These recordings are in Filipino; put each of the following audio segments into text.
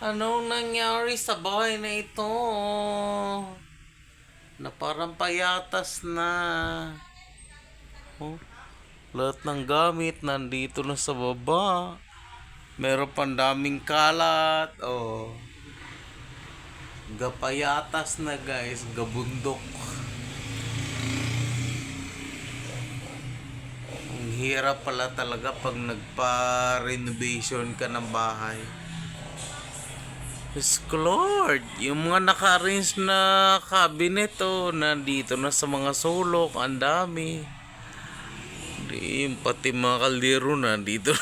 Anong nangyari sa bahay na ito? Na parang payatas na. Oh, lahat ng gamit nandito na sa baba. Meron pang daming kalat. Oh. Gapayatas na guys. Gabundok. Ang hirap pala talaga pag nagpa-renovation ka ng bahay. Ko Lord, yung mga naka-arrange na cabinet oh, nandito na sa mga sulok, ang dami. Di, pati mga kaldero nandito.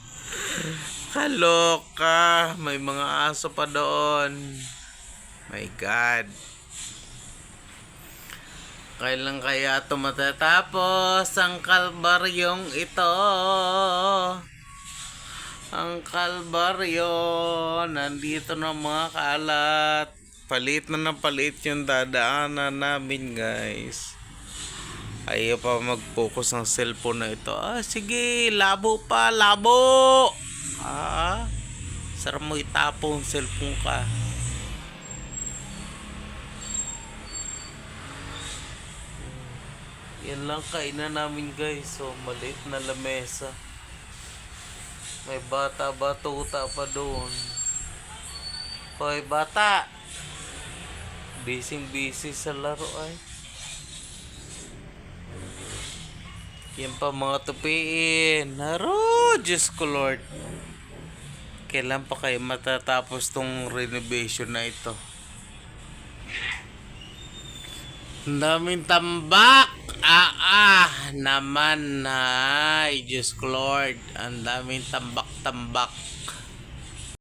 Kaloka, may mga aso pa doon. My God. Kailan kaya ito matatapos ang kalbaryong ito? Ang kalbaryo, nandito na mga kalat. Palit na ng palit yung dadaanan namin guys. Ayaw pa mag-focus ng cellphone na ito. Ah, sige, labo pa, labo! Ah, sarap mo itapong cellphone ka. Yan lang kainan namin guys. So, maliit na lamesa. May bata batuta pa doon. Hoy, bata! Busy busy sa laro ay. Yan pa mga tupiin. Haro, Diyos ko Lord. Kailan pa kayo matatapos tong renovation na ito? Ang daming tambak! Ah, ah, naman ay, Diyos Lord. Ang daming tambak-tambak.